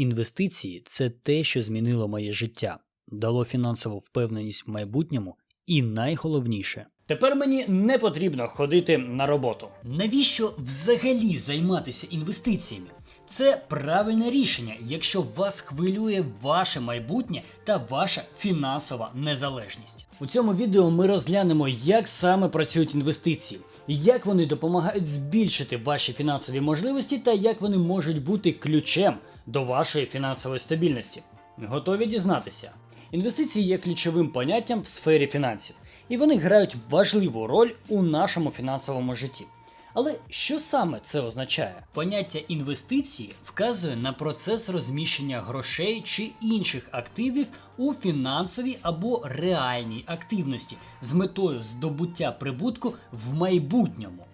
Інвестиції це те, що змінило моє життя, дало фінансову впевненість в майбутньому, і найголовніше. Тепер мені не потрібно ходити на роботу. Навіщо взагалі займатися інвестиціями? Це правильне рішення, якщо вас хвилює ваше майбутнє та ваша фінансова незалежність. У цьому відео ми розглянемо, як саме працюють інвестиції, як вони допомагають збільшити ваші фінансові можливості та як вони можуть бути ключем до вашої фінансової стабільності. Готові дізнатися? Інвестиції є ключовим поняттям в сфері фінансів, і вони грають важливу роль у нашому фінансовому житті. Але що саме це означає? Поняття інвестиції вказує на процес розміщення грошей чи інших активів у фінансовій або реальній активності з метою здобуття прибутку в майбутньому.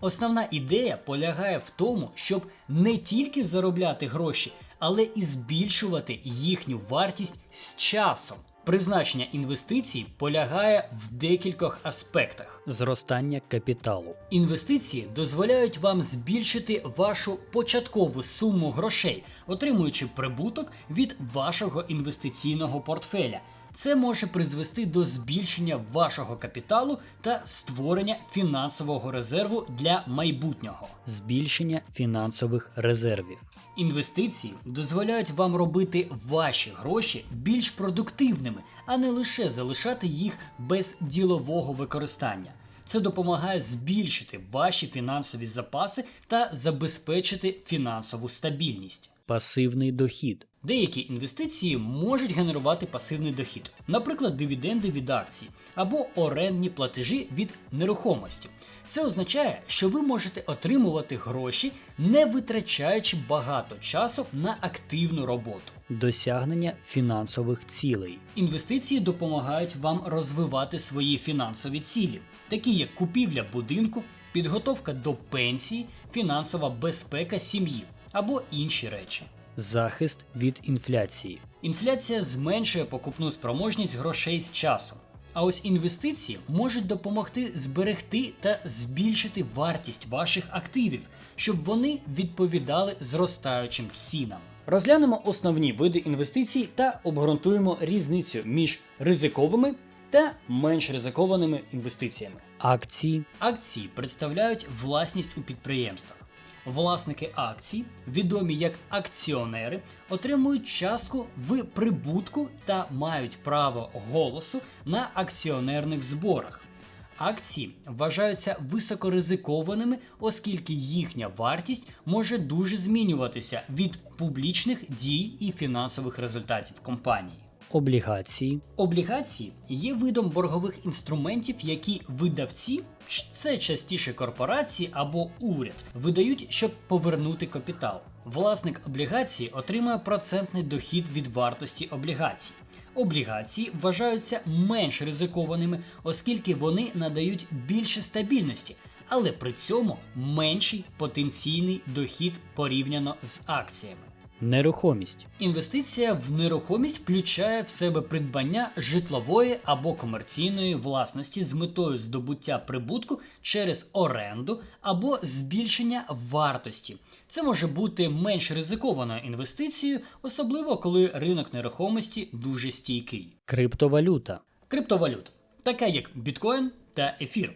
Основна ідея полягає в тому, щоб не тільки заробляти гроші, але і збільшувати їхню вартість з часом. Призначення інвестицій полягає в декількох аспектах: зростання капіталу. Інвестиції дозволяють вам збільшити вашу початкову суму грошей, отримуючи прибуток від вашого інвестиційного портфеля. Це може призвести до збільшення вашого капіталу та створення фінансового резерву для майбутнього. Збільшення фінансових резервів. Інвестиції дозволяють вам робити ваші гроші більш продуктивними, а не лише залишати їх без ділового використання. Це допомагає збільшити ваші фінансові запаси та забезпечити фінансову стабільність. Пасивний дохід. Деякі інвестиції можуть генерувати пасивний дохід, наприклад, дивіденди від акцій або орендні платежі від нерухомості. Це означає, що ви можете отримувати гроші, не витрачаючи багато часу на активну роботу. Досягнення фінансових цілей. Інвестиції допомагають вам розвивати свої фінансові цілі, такі як купівля будинку, підготовка до пенсії, фінансова безпека сім'ї або інші речі. Захист від інфляції. Інфляція зменшує покупну спроможність грошей з часом. А ось інвестиції можуть допомогти зберегти та збільшити вартість ваших активів, щоб вони відповідали зростаючим цінам. Розглянемо основні види інвестицій та обґрунтуємо різницю між ризиковими та менш ризикованими інвестиціями. Акції акції представляють власність у підприємствах. Власники акцій, відомі як акціонери, отримують частку в прибутку та мають право голосу на акціонерних зборах. Акції вважаються високоризикованими, оскільки їхня вартість може дуже змінюватися від публічних дій і фінансових результатів компанії. Облігації. Облігації є видом боргових інструментів, які видавці, це частіше корпорації або уряд, видають, щоб повернути капітал. Власник облігації отримує процентний дохід від вартості облігацій. Облігації вважаються менш ризикованими, оскільки вони надають більше стабільності, але при цьому менший потенційний дохід порівняно з акціями. Нерухомість. Інвестиція в нерухомість включає в себе придбання житлової або комерційної власності з метою здобуття прибутку через оренду або збільшення вартості. Це може бути менш ризикованою інвестицією, особливо коли ринок нерухомості дуже стійкий. Криптовалюта. Криптовалюта, така як біткоін та ефір,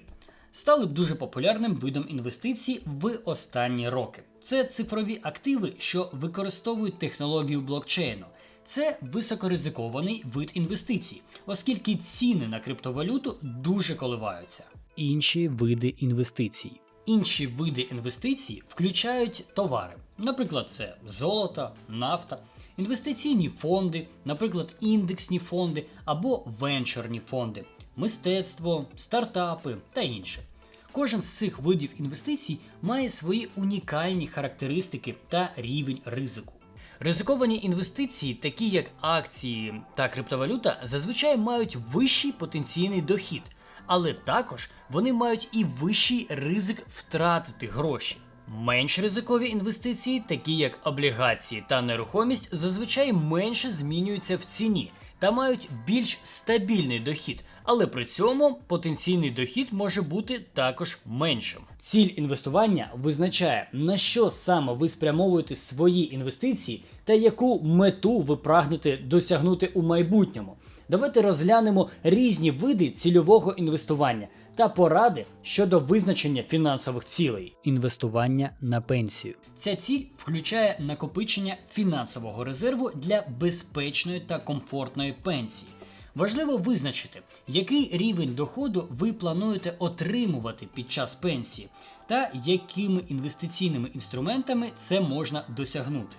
стали дуже популярним видом інвестицій в останні роки. Це цифрові активи, що використовують технологію блокчейну. Це високоризикований вид інвестицій, оскільки ціни на криптовалюту дуже коливаються. Інші види інвестицій. Інші види інвестицій включають товари, наприклад, це золото, нафта, інвестиційні фонди, наприклад, індексні фонди або венчурні фонди, мистецтво, стартапи та інше. Кожен з цих видів інвестицій має свої унікальні характеристики та рівень ризику. Ризиковані інвестиції, такі як акції та криптовалюта, зазвичай мають вищий потенційний дохід, але також вони мають і вищий ризик втратити гроші. Менш ризикові інвестиції, такі як облігації та нерухомість, зазвичай менше змінюються в ціні та мають більш стабільний дохід, але при цьому потенційний дохід може бути також меншим. Ціль інвестування визначає, на що саме ви спрямовуєте свої інвестиції та яку мету ви прагнете досягнути у майбутньому. Давайте розглянемо різні види цільового інвестування та поради щодо визначення фінансових цілей. Інвестування на пенсію. Ця ціль включає накопичення фінансового резерву для безпечної та комфортної пенсії. Важливо визначити, який рівень доходу ви плануєте отримувати під час пенсії, та якими інвестиційними інструментами це можна досягнути.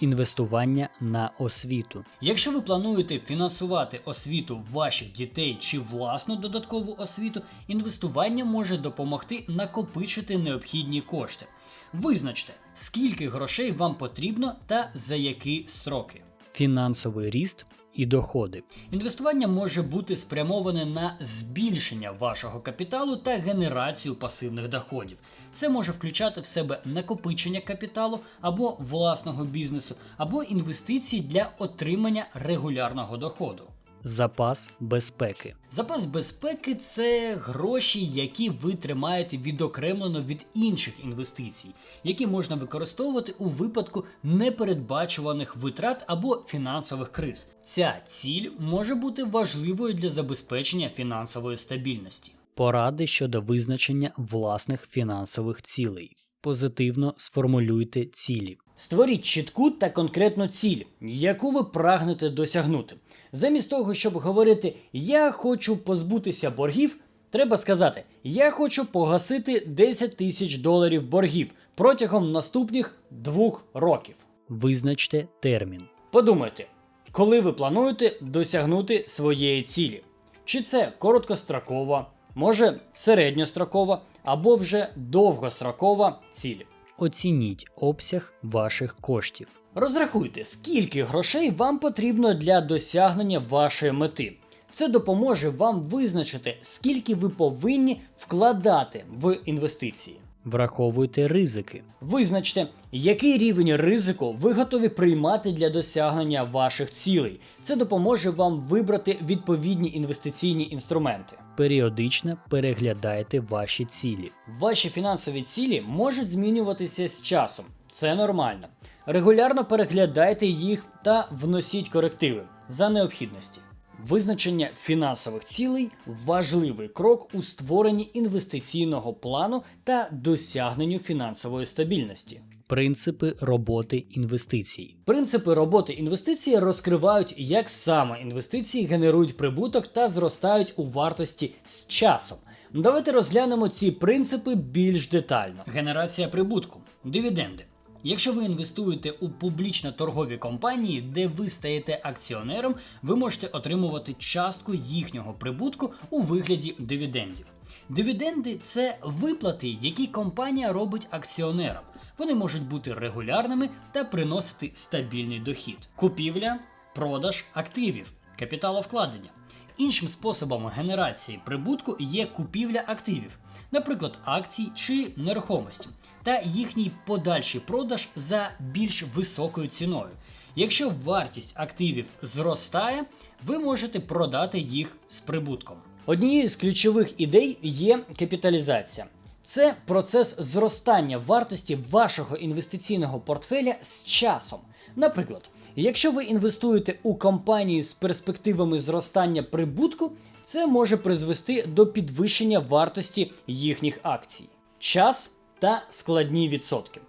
Інвестування на освіту. Якщо ви плануєте фінансувати освіту ваших дітей чи власну додаткову освіту, інвестування може допомогти накопичити необхідні кошти. Визначте, скільки грошей вам потрібно та за які сроки. Фінансовий ріст і доходи. Інвестування може бути спрямоване на збільшення вашого капіталу та генерацію пасивних доходів. Це може включати в себе накопичення капіталу або власного бізнесу, або інвестиції для отримання регулярного доходу. Запас безпеки. Запас безпеки це гроші, які ви тримаєте відокремлено від інших інвестицій, які можна використовувати у випадку непередбачуваних витрат або фінансових криз. Ця ціль може бути важливою для забезпечення фінансової стабільності. Поради щодо визначення власних фінансових цілей. Позитивно сформулюйте цілі. Створіть чітку та конкретну ціль, яку ви прагнете досягнути. Замість того, щоб говорити Я хочу позбутися боргів, треба сказати Я хочу погасити 10 тисяч доларів боргів протягом наступних двох років. Визначте термін. Подумайте, коли ви плануєте досягнути своєї цілі. Чи це короткострокова, може середньострокова або вже довгострокова ціль. Оцініть обсяг ваших коштів. Розрахуйте, скільки грошей вам потрібно для досягнення вашої мети. Це допоможе вам визначити, скільки ви повинні вкладати в інвестиції. Враховуйте ризики. Визначте, який рівень ризику ви готові приймати для досягнення ваших цілей. Це допоможе вам вибрати відповідні інвестиційні інструменти. Періодично переглядайте ваші цілі. Ваші фінансові цілі можуть змінюватися з часом. Це нормально. Регулярно переглядайте їх та вносіть корективи за необхідності. Визначення фінансових цілей важливий крок у створенні інвестиційного плану та досягненню фінансової стабільності. Принципи роботи інвестицій. Принципи роботи інвестицій розкривають, як саме інвестиції генерують прибуток та зростають у вартості з часом. Давайте розглянемо ці принципи більш детально. Генерація прибутку, дивіденди. Якщо ви інвестуєте у публічно-торгові компанії, де ви стаєте акціонером, ви можете отримувати частку їхнього прибутку у вигляді дивідендів. Дивіденди це виплати, які компанія робить акціонерам. Вони можуть бути регулярними та приносити стабільний дохід. Купівля, продаж активів, капіталовкладення. Іншим способом генерації прибутку є купівля активів, наприклад, акцій чи нерухомості, та їхній подальший продаж за більш високою ціною. Якщо вартість активів зростає, ви можете продати їх з прибутком. Однією з ключових ідей є капіталізація. Це процес зростання вартості вашого інвестиційного портфеля з часом. Наприклад, якщо ви інвестуєте у компанії з перспективами зростання прибутку, це може призвести до підвищення вартості їхніх акцій. Час та складні відсотки.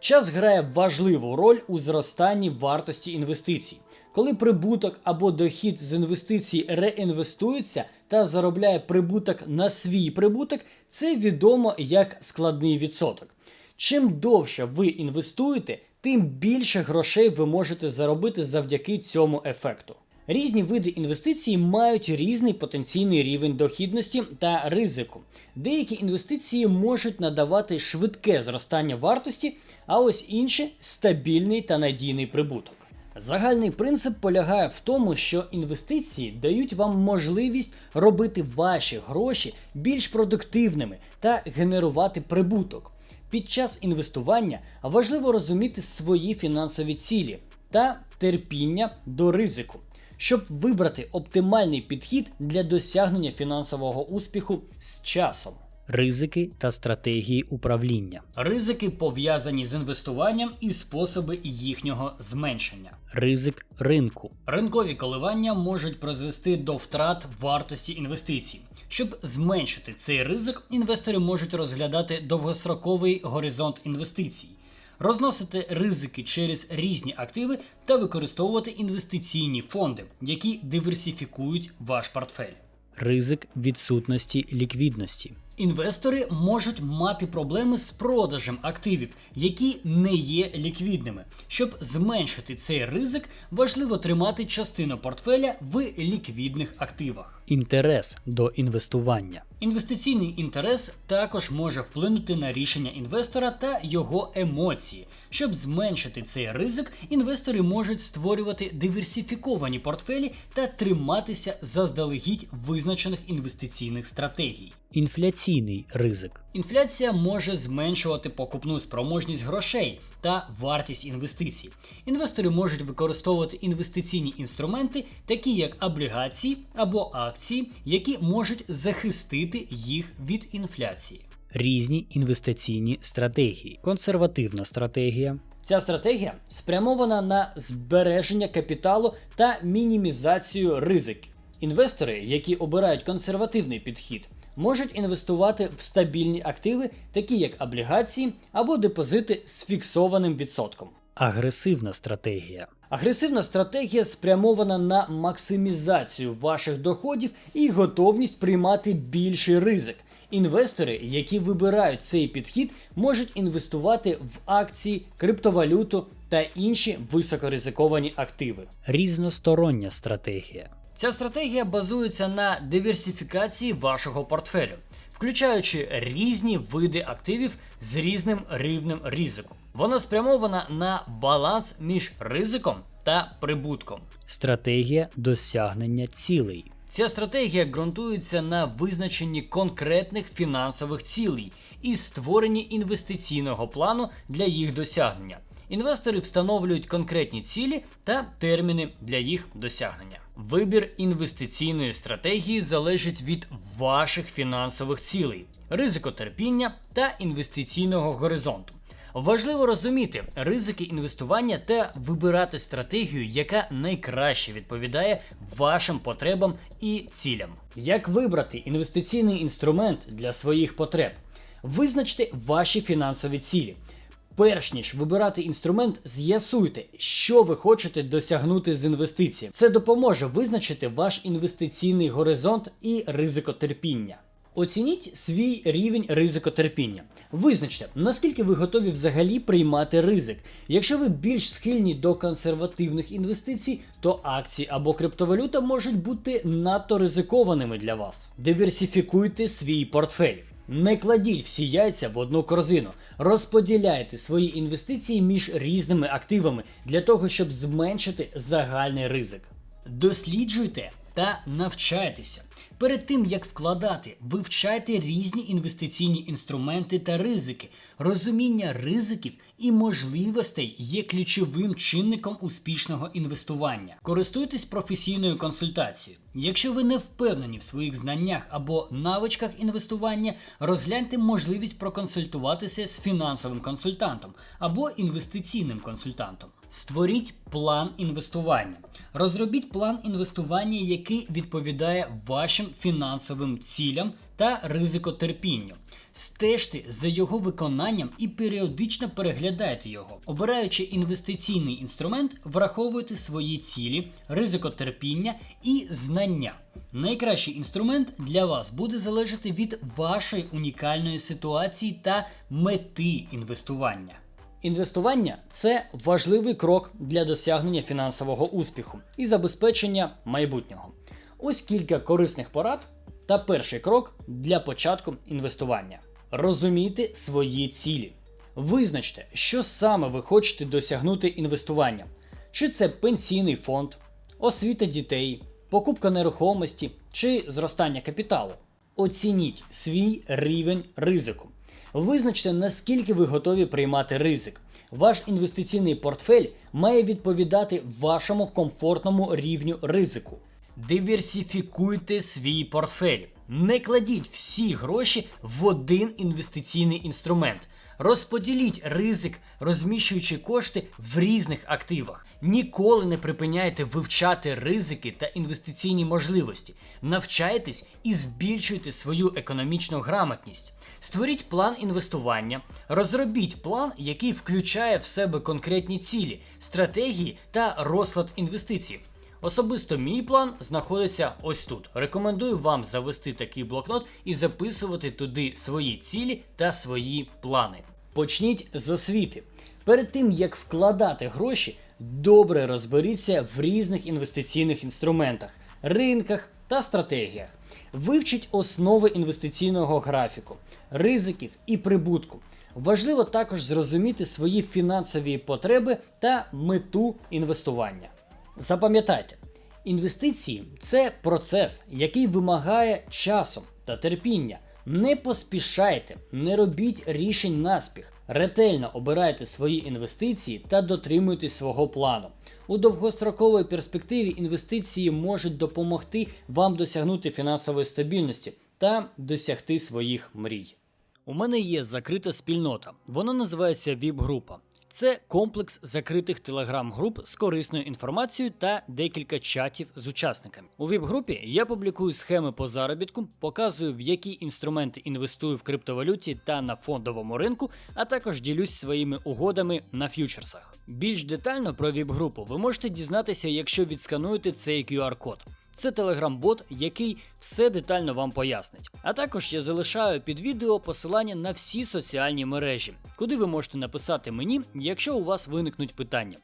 Час грає важливу роль у зростанні вартості інвестицій. Коли прибуток або дохід з інвестицій реінвестується та заробляє прибуток на свій прибуток, це відомо як складний відсоток. Чим довше ви інвестуєте, тим більше грошей ви можете заробити завдяки цьому ефекту. Різні види інвестицій мають різний потенційний рівень дохідності та ризику. Деякі інвестиції можуть надавати швидке зростання вартості, а ось інші стабільний та надійний прибуток. Загальний принцип полягає в тому, що інвестиції дають вам можливість робити ваші гроші більш продуктивними та генерувати прибуток. Під час інвестування важливо розуміти свої фінансові цілі та терпіння до ризику. щоб вибрати оптимальний підхід для досягнення фінансового успіху з часом. Ризики та стратегії управління. Ризики пов'язані з інвестуванням і способи їхнього зменшення. Ризик ринку. Ринкові коливання можуть призвести до втрат вартості інвестицій. Щоб зменшити цей ризик, інвестори можуть розглядати довгостроковий горизонт інвестицій, розносити ризики через різні активи та використовувати інвестиційні фонди, які диверсифікують ваш портфель. Ризик відсутності ліквідності. Інвестори можуть мати проблеми з продажем активів, які не є ліквідними. Щоб зменшити цей ризик, важливо тримати частину портфеля в ліквідних активах. Інтерес до інвестування. Інвестиційний інтерес також може вплинути на рішення інвестора та його емоції. Щоб зменшити цей ризик, інвестори можуть створювати диверсифіковані портфелі та триматися заздалегідь визначених інвестиційних стратегій. Інфляційний ризик. Інфляція може зменшувати покупну спроможність грошей та вартість інвестицій. Інвестори можуть використовувати інвестиційні інструменти, такі як облігації або акції, які можуть захистити їх від інфляції. Різні інвестиційні стратегії. Консервативна стратегія. Ця стратегія спрямована на збереження капіталу та мінімізацію ризиків. Інвестори, які обирають консервативний підхід, можуть інвестувати в стабільні активи, такі як облігації або депозити з фіксованим відсотком. Агресивна стратегія. Агресивна стратегія спрямована на максимізацію ваших доходів і готовність приймати більший ризик. Інвестори, які вибирають цей підхід, можуть інвестувати в акції, криптовалюту та інші високоризиковані активи. Різностороння стратегія. Ця стратегія базується на диверсифікації вашого портфелю, включаючи різні види активів з різним рівнем ризику. Вона спрямована на баланс між ризиком та прибутком. Стратегія досягнення цілей. Ця стратегія ґрунтується на визначенні конкретних фінансових цілей і створенні інвестиційного плану для їх досягнення. Інвестори встановлюють конкретні цілі та терміни для їх досягнення. Вибір інвестиційної стратегії залежить від ваших фінансових цілей, ризикотерпіння та інвестиційного горизонту. Важливо розуміти ризики інвестування та вибирати стратегію, яка найкраще відповідає вашим потребам і цілям. Як вибрати інвестиційний інструмент для своїх потреб? Визначте ваші фінансові цілі. Перш ніж вибирати інструмент, з'ясуйте, що ви хочете досягнути з інвестиції. Це допоможе визначити ваш інвестиційний горизонт і ризикотерпіння. Оцініть свій рівень ризикотерпіння. Визначте, наскільки ви готові взагалі приймати ризик. Якщо ви більш схильні до консервативних інвестицій, то акції або криптовалюта можуть бути надто ризикованими для вас. Диверсифікуйте свій портфель. Не кладіть всі яйця в одну корзину. Розподіляйте свої інвестиції між різними активами для того, щоб зменшити загальний ризик. Досліджуйте та навчайтеся. Перед тим як вкладати, вивчайте різні інвестиційні інструменти та ризики. Розуміння ризиків і можливостей є ключовим чинником успішного інвестування. Користуйтесь професійною консультацією. Якщо ви не впевнені в своїх знаннях або навичках інвестування, розгляньте можливість проконсультуватися з фінансовим консультантом або інвестиційним консультантом. Створіть план інвестування. Розробіть план інвестування, який відповідає вашим фінансовим цілям та ризикотерпінню. Стежте за його виконанням і періодично переглядайте його. Обираючи інвестиційний інструмент, враховуйте свої цілі, ризикотерпіння і знання. Найкращий інструмент для вас буде залежати від вашої унікальної ситуації та мети інвестування. Інвестування це важливий крок для досягнення фінансового успіху і забезпечення майбутнього. Ось кілька корисних порад та перший крок для початку інвестування. Розумійте свої цілі. Визначте, що саме ви хочете досягнути інвестуванням. Чи це пенсійний фонд, освіта дітей, покупка нерухомості чи зростання капіталу. Оцініть свій рівень ризику. Визначте, наскільки ви готові приймати ризик. Ваш інвестиційний портфель має відповідати вашому комфортному рівню ризику. Диверсифікуйте свій портфель. Не кладіть всі гроші в один інвестиційний інструмент. Розподіліть ризик, розміщуючи кошти в різних активах. Ніколи не припиняйте вивчати ризики та інвестиційні можливості. Навчайтесь і збільшуйте свою економічну грамотність. Створіть план інвестування, розробіть план, який включає в себе конкретні цілі, стратегії та розклад інвестицій. Особисто мій план знаходиться ось тут. Рекомендую вам завести такий блокнот і записувати туди свої цілі та свої плани. Почніть з освіти. Перед тим як вкладати гроші, добре розберіться в різних інвестиційних інструментах, ринках та стратегіях. Вивчіть основи інвестиційного графіку, ризиків і прибутку. Важливо також зрозуміти свої фінансові потреби та мету інвестування. Запам'ятайте, інвестиції це процес, який вимагає часу та терпіння. Не поспішайте, не робіть рішень наспіх. Ретельно обирайте свої інвестиції та дотримуйтесь свого плану. У довгостроковій перспективі інвестиції можуть допомогти вам досягнути фінансової стабільності та досягти своїх мрій. У мене є закрита спільнота. Вона називається ВІП-група. Це комплекс закритих телеграм-груп з корисною інформацією та декілька чатів з учасниками. У ВІП-групі я публікую схеми по заробітку, показую в які інструменти інвестую в криптовалюті та на фондовому ринку, а також ділюсь своїми угодами на ф'ючерсах. Більш детально про ВІП-групу ви можете дізнатися, якщо відскануєте цей QR-код. Це телеграм-бот, який все детально вам пояснить. А також я залишаю під відео посилання на всі соціальні мережі, куди ви можете написати мені, якщо у вас виникнуть питання.